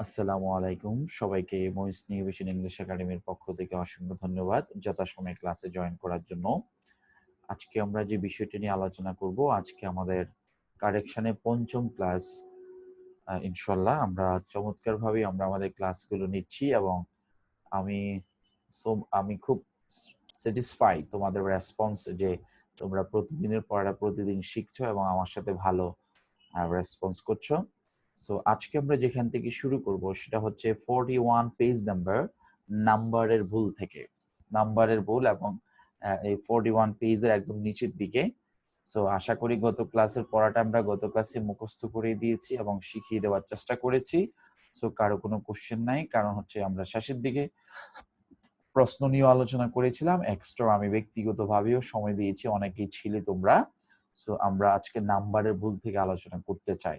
আসসালামু আলাইকুম। সবাইকে মহিস নিউভিশন ইংলিশ একাডেমির পক্ষ থেকে অসংখ্য ধন্যবাদ যথাসময়ে ক্লাসে জয়েন করার জন্য। আজকে আমরা যে বিষয়টি নিয়ে আলোচনা করব, আজকে আমাদের কারেকশনের পঞ্চম ক্লাস ইনশাল্লাহ আমরা চমৎকারভাবে আমরা আমাদের ক্লাসগুলো নিচ্ছি এবং আমি আমি খুব স্যাটিসফাই তোমাদের রেসপন্স যে তোমরা প্রতিদিনের পড়াটা প্রতিদিন শিখছো এবং আমার সাথে ভালো রেসপন্স করছ। সো আজকে আমরা যেখান থেকে শুরু করব, সেটা হচ্ছে ফোরটি ওয়ান পেজ নাম্বার নাম্বারের ভুল থেকে। নাম্বারের ভুল এবং এই ফোরটি ওয়ান পেজের একদম নিচের দিকে। সো আশা করি গত ক্লাসের পড়াটা আমরা গত ক্লাসে মুখস্থ করে দিয়েছি এবং শিখিয়ে দেওয়ার চেষ্টা করেছি। সো কারও কোনো কোশ্চেন নাই, কারণ হচ্ছে আমরা শেষের দিকে প্রশ্ন নিয়ে আলোচনা করেছিলাম। এক্সট্রা আমি ব্যক্তিগতভাবেও সময় দিয়েছি, অনেকেই ছিলে তোমরা। সো আমরা আজকে নাম্বারের ভুল থেকে আলোচনা করতে চাই।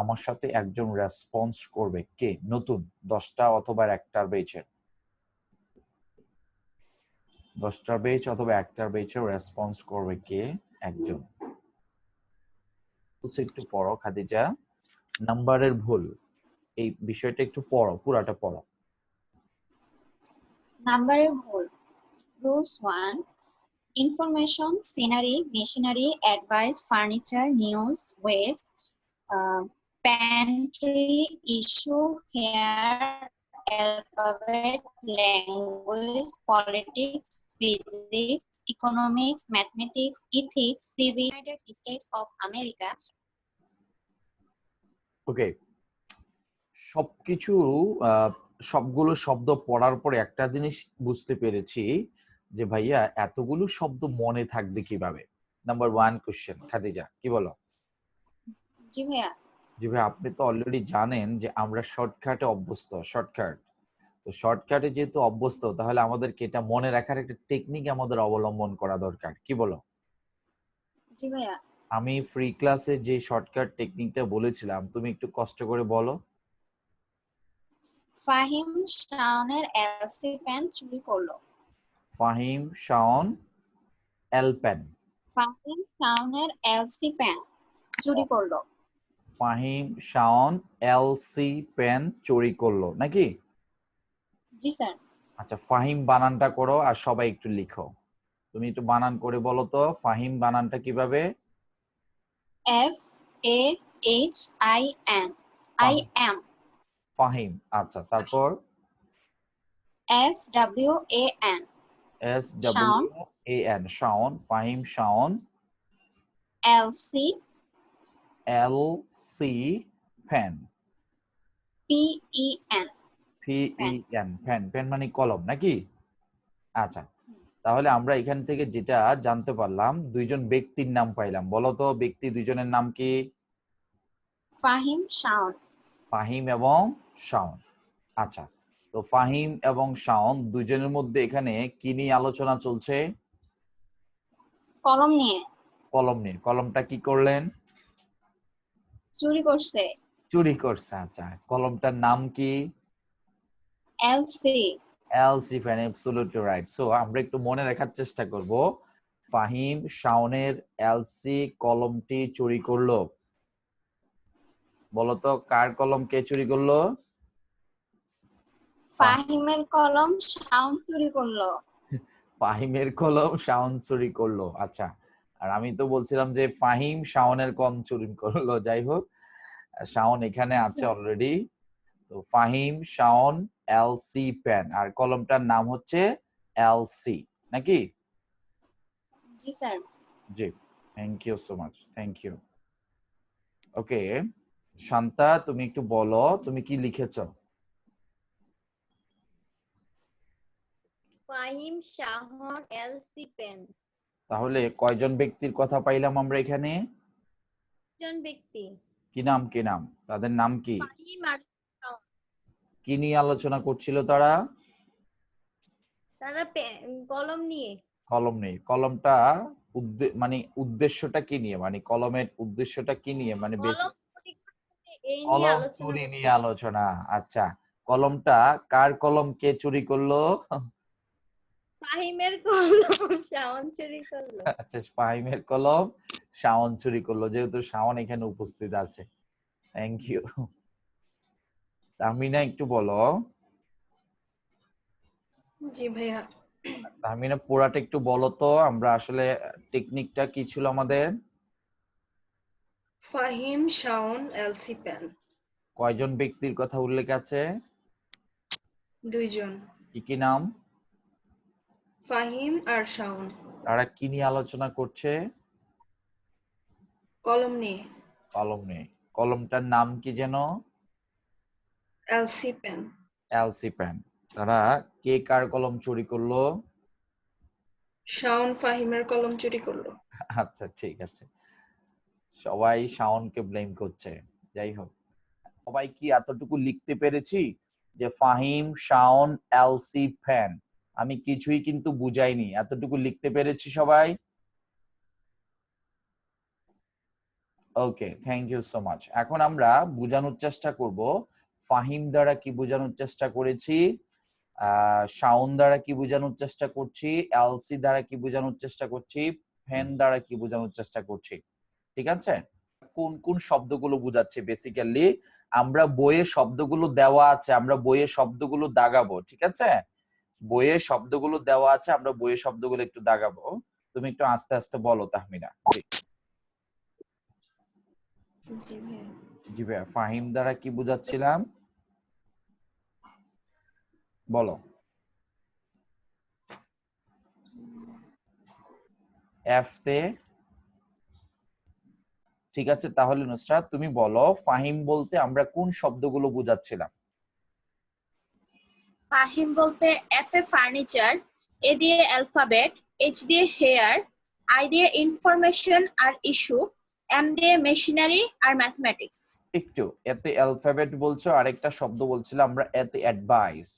আমার সাথে একজন রেসপন্স করবে কে? নতুন? দশটা অথবা একটার বেচের দশটার বেচ অথবা একটার বেচের রেসপন্স করবে কে? একজন। একটু পড়ো, খাদিজা। নাম্বারের ভুল। এই বিষয়টা একটু পড়ো, পুরাটা পড়ো। নাম্বারের ভুল। Rules one information scenery machinery advice furniture news waste pantry, issue, hair, alphabet, language, politics, physics, economics, mathematics, ethics, civil, United States of America. Okay সবকিছু সবগুলো শব্দ পড়ার পরে একটা জিনিস বুঝতে পেরেছি যে ভাইয়া এতগুলো শব্দ মনে থাকবে কীভাবে নাম্বার ওয়ান কোশ্চেন খাদিজা কি বলো জি ভাইয়া জি ভাই আপনি তো অলরেডি জানেন যে আমরা শর্টকাটে অভ্যস্ত শর্টকাট তো শর্টকাটে যেহেতু অভ্যস্ত তাহলে আমাদেরকে এটা মনে রাখার একটা টেকনিক আমাদের অবলম্বন করা দরকার। কি বলো? জি ভাইয়া। আমি ফ্রি ক্লাসে যে শর্টকাট টেকনিকটা বলেছিলাম তুমি একটু কষ্ট করে বলো। ফাহিম শাওনের এলসি পেন চুরি করল। Fahim Shawon L pen. Fahim শাওনের এলসি পেন চুরি করল। ফাহিম শাওন এলসি পেন চুরি করল নাকি? জি স্যার। আচ্ছা ফাহিম বানানটা করো আর সবাই একটু লিখো। তুমি একটু বানান করে বলো তো ফাহিম বানানটা কীভাবে? F A H I N I M. Fahim আচ্ছা তারপর? S W A N. S W A N Shawon Fahim Shawon. L C L C E N P E N pen pen মানে কলম নাকি? আচ্ছা তাহলে আমরা এখান থেকে যেটা জানতে পারলাম দুইজন ব্যক্তির নাম পাইলাম। বলো তো ব্যক্তি দুইজনের নাম কি? ফাহিম শাওন। ফাহিম এবং শাওন। আচ্ছা তো ফাহিম এবং শাওন দুইজনের মধ্যে এখানে কি নিয়ে আলোচনা চলছে? কলম নিয়ে। কলম নিয়ে। কলমটা কি করলেন? চুরি করছে। চুরি করছে আচ্ছা। কলমটার নাম কি? L C. L C fan absolutely right so আমরা একটু মনে রাখার চেষ্টা করব। ফাহিম শাওনের এলসি কলমটি চুরি করল। বলতো কার কলম কে চুরি করল? ফাহিমের কলম শাওন চুরি করল। ফাহিমের কলম শাওন চুরি করল। আচ্ছা আর আমি তো বলছিলাম যে ফাহিম শাওনের কম চুরি করল যাই হোক। শাওন এখানে আছে অলরেডি তো Fahim Shawon L C pen আর কলমটার নাম হচ্ছে এলসি নাকি? জি sir. G. Thank you so much thank you okay Shanta তুমি একটু বলো তুমি কি লিখেছো? ফাহিম শাহন এলসি পেন তাহলে কয়জন ব্যক্তির কথা পাইলাম আমরা এখানে? জন ব্যক্তি। কি নাম কি নাম? তাদের নাম কি। কি নিয়ে আলোচনা করছিল তারা? তারা কলম নিয়ে। কলম নেই কলমটা মানে উদ্দেশ্যটা কি নিয়ে? মানে কলমের উদ্দেশ্যটা কি নিয়ে? মানে বেশ কলম নিয়ে চুরি নিয়ে আলোচনা। আচ্ছা কলমটা কার কলম কে চুরি করল? ফাহিমের কলম শাওন চুরি করল। আচ্ছা ফাহিমের কলম শাওন চুরি করল যেহেতু শাওন এখানে উপস্থিত আছে। থ্যাংক ইউ তাহমিনা একটু বলো। জি ভাইয়া। পুরাটা একটু বলো তো আমরা আসলে টেকনিকটা কি ছিল আমাদের? Fahim Shawon L C pen. কয়জন ব্যক্তির কথা উল্লেখ আছে? দুইজন। কি কি নাম? ফাহিম আর শাওন। তারা কি নিয়ে আলোচনা করছে? কলম নিয়ে। কলম নিয়ে। কলমটার নাম কি যেন? এলসি প্যান এলসি প্যান তারা কে কার কলম চুরি করল? শাওন ফাহিমের কলম চুরি করল। আচ্ছা ঠিক আছে। সবাই শাওনকে ব্লেম করছে। যাই হোক। সবাই কি এতটুকু লিখতে পেরেছি যে ফাহিম শাওন এলসি ফ্যান আমি কিছুই কিন্তু বুঝাইনি। এতটুকু লিখতে পেরেছি সবাই? Okay thank you so much এখন আমরা বোঝানোর চেষ্টা করব। ফাহিম দ্বারা কি বোঝানোর চেষ্টা করেছি? শাওন দ্বারা কি বোঝানোর চেষ্টা করছি? এলসি দ্বারা কি বোঝানোর চেষ্টা করছি? ফ্যান দ্বারা কি বোঝানোর চেষ্টা করছি? ঠিক আছে? কোন কোন শব্দগুলো বোঝাচ্ছে বেসিক্যালি আমরা বইয়ে শব্দগুলো দেওয়া আছে, আমরা বইয়ে শব্দগুলো দাগাবো, ঠিক আছে? বইয়ে শব্দগুলো দেওয়া আছে আমরা বইয়ে শব্দগুলো একটু দাগাবো। তুমি একটু আস্তে আস্তে বলো তাহমিনা। জি। ভাইয়া। জি ভাইয়া ফাহিম দ্বারা কি বুঝাচ্ছিলাম? বলো। এফ তে ঠিক আছে তাহলে নুসরাত তুমি বলো ফাহিম বলতে আমরা কোন শব্দগুলো বুঝাচ্ছিলাম? ফাহিম বলতে এফ এ ফার্নিচার এ দিয়ে অ্যালফাবেট এইচ দিয়ে হেয়ার আই দিয়ে ইনফরমেশন আর ইস্যু এম দিয়ে মেশিনারি আর ম্যাথমেটিক্স একটু এতে অ্যালফাবেট বলছো আরেকটা শব্দ বলছিলাম আমরা এতে অ্যাডভাইস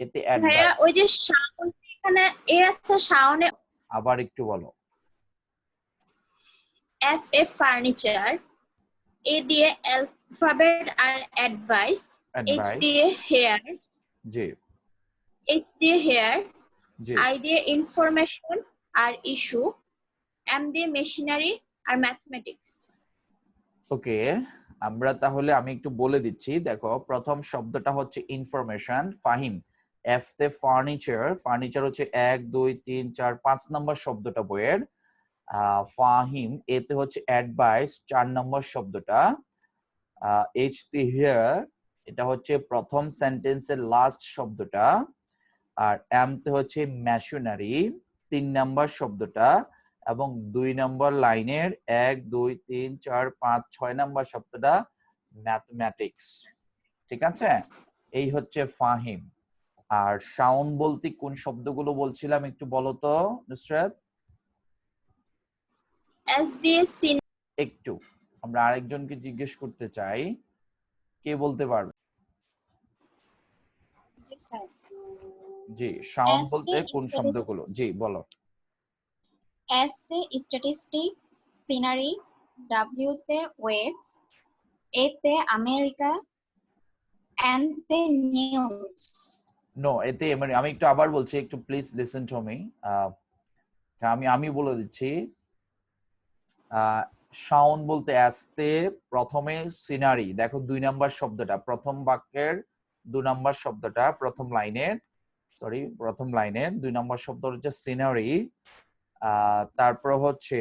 এতে অ্যাডভাইস ওই যে শাওন এখানে এ আছে শাওনে আবার একটু বলো। এফ এ ফার্নিচার এ দিয়ে অ্যালফাবেট আর অ্যাডভাইস এইচ দিয়ে হেয়ার জি। এইচ দিয়ে হেয়ার আই দিয়ে ইনফরমেশন আর ইস্যু এম দিয়ে মেশিনারি আর ম্যাথমেটিক্স ওকে আমরা তাহলে আমি একটু বলে দিচ্ছি দেখো প্রথম শব্দটা হচ্ছে ইনফরমেশন ফাহিম। এফ তে ফার্নিচার ফার্নিচার হচ্ছে এক দুই তিন চার পাঁচ নম্বর শব্দটা বইয়ের। ফাহিম এতে হচ্ছে অ্যাডভাইস চার নম্বর শব্দটা। এইচ তে হিয়ার এটা হচ্ছে প্রথম সেন্টেন্সের লাস্ট শব্দটা। আর এম তে হচ্ছে মেশিনারি তিন নাম্বার শব্দটা এবং দুই নম্বর লাইনের এক দুই তিন চার পাঁচ ছয় নম্বর শব্দটা ম্যাথমেটিক্স ঠিক আছে? এই হচ্ছে ফাহিম। আর শাওন বলতে কোন শব্দগুলো বলছিলাম একটু বলো তো নুসরাত? একটু আমরা আরেকজনকে জিজ্ঞেস করতে চাই কে বলতে পারবে? জি S বলতে কোন শব্দগুলো? জি বলো। এস তে স্ট্যাটিস্টিক সিনারি W তে ওয়েটস A তে আমেরিকা N তে নিউজ নো এতে মানে আমি একটু আবার বলছি একটু প্লিজ লিসেন টু মি আমি আমি বলে দিচ্ছি। শাওন বলতে আসতে প্রথমে সিনারি দেখো দুই নাম্বার শব্দটা প্রথম বাক্যের দুই নাম্বার শব্দটা প্রথম লাইনের সরি প্রথম লাইনের দুই নাম্বার শব্দ হচ্ছে সিনারি তারপর হচ্ছে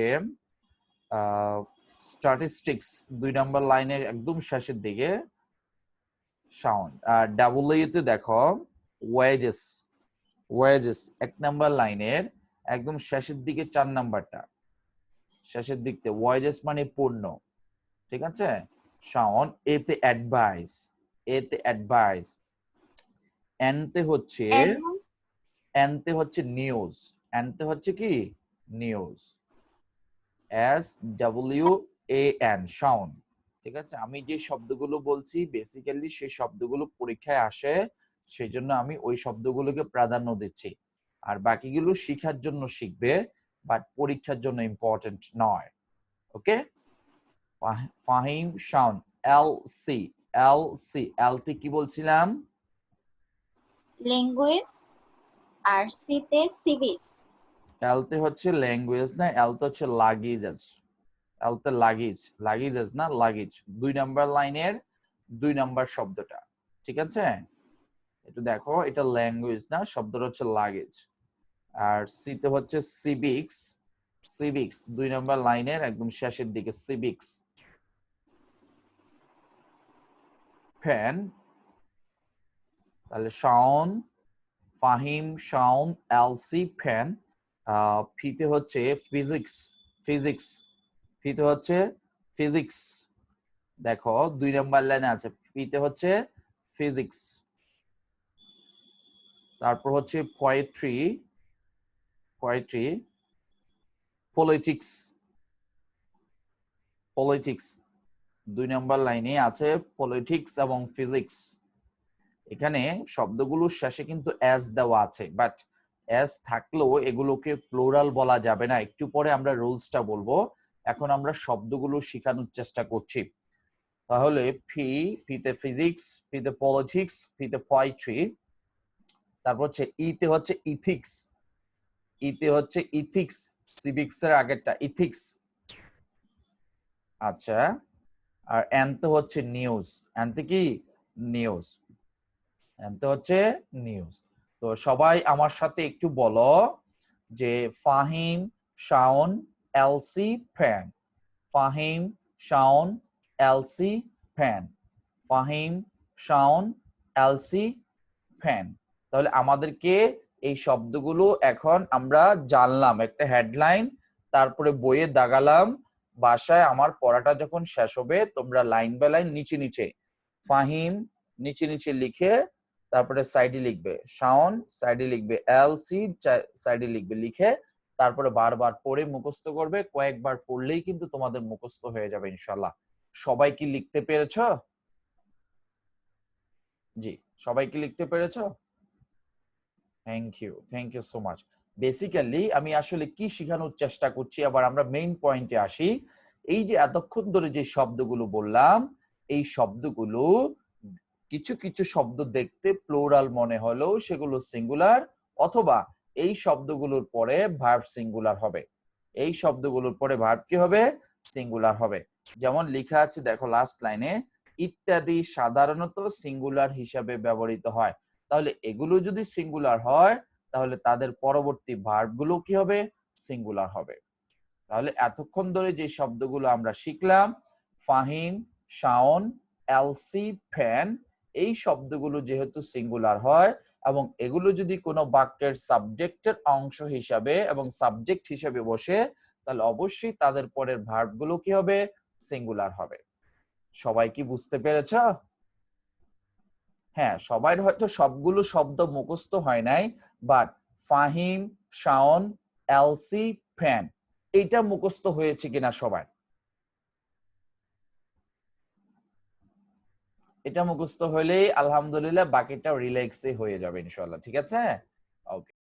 স্ট্যাটিস্টিক্স দুই নাম্বার লাইনের একদম শেষের দিকে। সাউন্ড আর ডাবল তে দেখো ওয়েজেস ওয়েজেস এক নাম্বার লাইনের একদম শেষের দিকে চার নাম্বারটা। শেষের দিকতে ওয়েজেস মানে পণ্য। ঠিক আছে? শাওন এতে অ্যাডভাইস এতে অ্যাডভাইস এনতে হচ্ছে এনতে হচ্ছে নিউজ এনতে হচ্ছে কি? News S W A N Shaon ঠিক আছে? আমি যে শব্দগুলো বলছি বেসিক্যালি সেই শব্দগুলো পরীক্ষায় আসে সেই জন্য আমি ওই শব্দগুলোকে প্রাধান্য দিচ্ছি। আর বাকিগুলো শিখার জন্য শিখবে বাট পরীক্ষার জন্য ইম্পর্টেন্ট নয়। Okay Fahim Shaon L C L C L তে কি বলছিলাম? ল্যাঙ্গুয়েজ আর সি তে সিভিস এল তে হচ্ছে ল্যাঙ্গুয়েজ না এল তে হচ্ছে লাগেজেস এল তে লাগেজ লাগেজেস না লাগেজ দুই নাম্বার লাইনের দুই নাম্বার শব্দটা, ঠিক আছে? একটু দেখো, এটা ল্যাঙ্গুয়েজ না, শব্দটা হচ্ছে লাগেজ আর সিতে হচ্ছে সিভিক্স সিভিক্স দুই নম্বর লাইনের একদম শেষের দিকে সিভিক্স ফ্যান তাহলে শাওন, ফাহিম, শাওন, এলসি ফ্যান ফিতে হচ্ছে ফিজিক্স ফিজিক্স, ফিতে হচ্ছে ফিজিক্স। দেখো, দুই নম্বর লাইনে আছে, ফিতে হচ্ছে ফিজিক্স। তারপর হচ্ছে পোয়েট্রি পোয়েট্রি পলিটিক্স পলিটিক্স দুই নম্বর লাইনে আছে পলিটিক্স এবং ফিজিক্স এখানে শব্দগুলোর শেষে কিন্তু অ্যাজ দেওয়া আছে বাট অ্যাজ থাকলেও এগুলোকে প্লোরাল বলা যাবে না। একটু পরে আমরা রুলসটা বলব। এখন আমরা শব্দগুলো শেখানোর চেষ্টা করছি। তাহলে ফি ফিতে ফিজিক্স ফিতে পলিটিক্স ফিতে পোয়েট্রি তারপর হচ্ছে ইতে হচ্ছে ইথিক্স ইতে হচ্ছে ইথিক্স সিভিক্স এর আগেরটা ইথিক্স আচ্ছা আর এনতে হচ্ছে নিউজ এনতে কি? নিউজ হচ্ছে নিউজ তো সবাই আমার সাথে একটু বলো যে Fahim, Shaon, LC, fan. Fahim, Shaon, LC, fan. Fahim, Shaon, LC, fan. তাহলে আমাদেরকে এই শব্দগুলো এখন আমরা জানলাম। একটা হেডলাইন তারপরে বইয়ে দাগালাম। বাসায় আমার পড়াটা যখন শেষ হবে, তোমরা লাইন বাই লাইন নিচে নিচে, ফাহিম নিচে নিচে লিখে তারপরে সাইডে লিখবে শাওন সাইডে লিখবে এল সি সাইডে লিখবে লিখে তারপরে বারবার পড়ে মুখস্থ করবে। কয়েকবার পড়লেই কিন্তু তোমাদের মুখস্থ হয়ে যাবে ইনশাল্লাহ সবাই কি লিখতে পেরেছ? জি, সবাই কি লিখতে পেরেছ? Thank you thank you so much basically আমি আসলে কি শেখানোর চেষ্টা করছি? আবার আমরা মেইন পয়েন্টে আসি। এই যে এতক্ষণ ধরে যে শব্দগুলো বললাম, এই শব্দগুলো কিছু কিছু শব্দ দেখতে প্লোরাল মনে হলেও সেগুলো সিঙ্গুলার অথবা এই শব্দগুলোর পরে ভার্ব সিঙ্গুলার হবে। এই শব্দগুলোর পরে ভার্ব কি হবে? সিঙ্গুলার হবে। যেমন লেখা আছে, দেখো লাস্ট লাইনে ইত্যাদি সাধারণত সিঙ্গুলার হিসাবে ব্যবহৃত হয়। তাহলে এগুলো যদি সিঙ্গুলার হয়, তাহলে তাদের পরবর্তী ভার্বগুলো কি হবে? সিঙ্গুলার হবে। তাহলে এতক্ষণ ধরে যে শব্দগুলো আমরা শিখলাম, ফাহিম, শাওন, এলসি, ফ্যান এই শব্দগুলো যেহেতু সিঙ্গুলার হয় এবং এগুলো যদি কোনো বাক্যের সাবজেক্টের অংশ হিসাবে এবং সাবজেক্ট হিসাবে বসে, তাহলে অবশ্যই তাদের পরের ভার্বগুলো কি হবে? সিঙ্গুলার হবে। সবাই কি বুঝতে পেরেছ? হ্যাঁ সবাই হয়তো সবগুলো শব্দ মুখস্থ হয় নাই but Fahim, Shaon, LC, fan, এইটা মুখস্থ হয়েছে কিনা সবার? এটা মুখস্থ হলেই আলহামদুলিল্লাহ বাকিটা রিল্যাক্সে হয়ে যাবে ইনশাল্লাহ ঠিক আছে?